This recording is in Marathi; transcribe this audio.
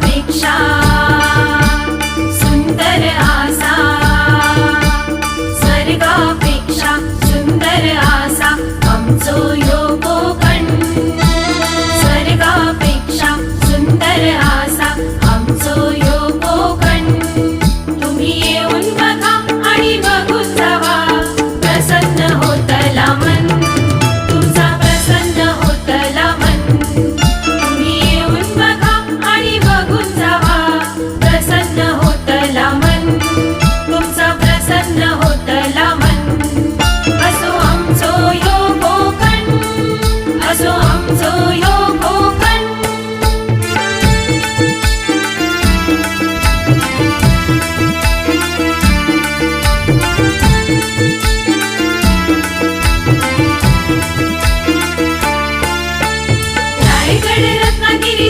be. मागे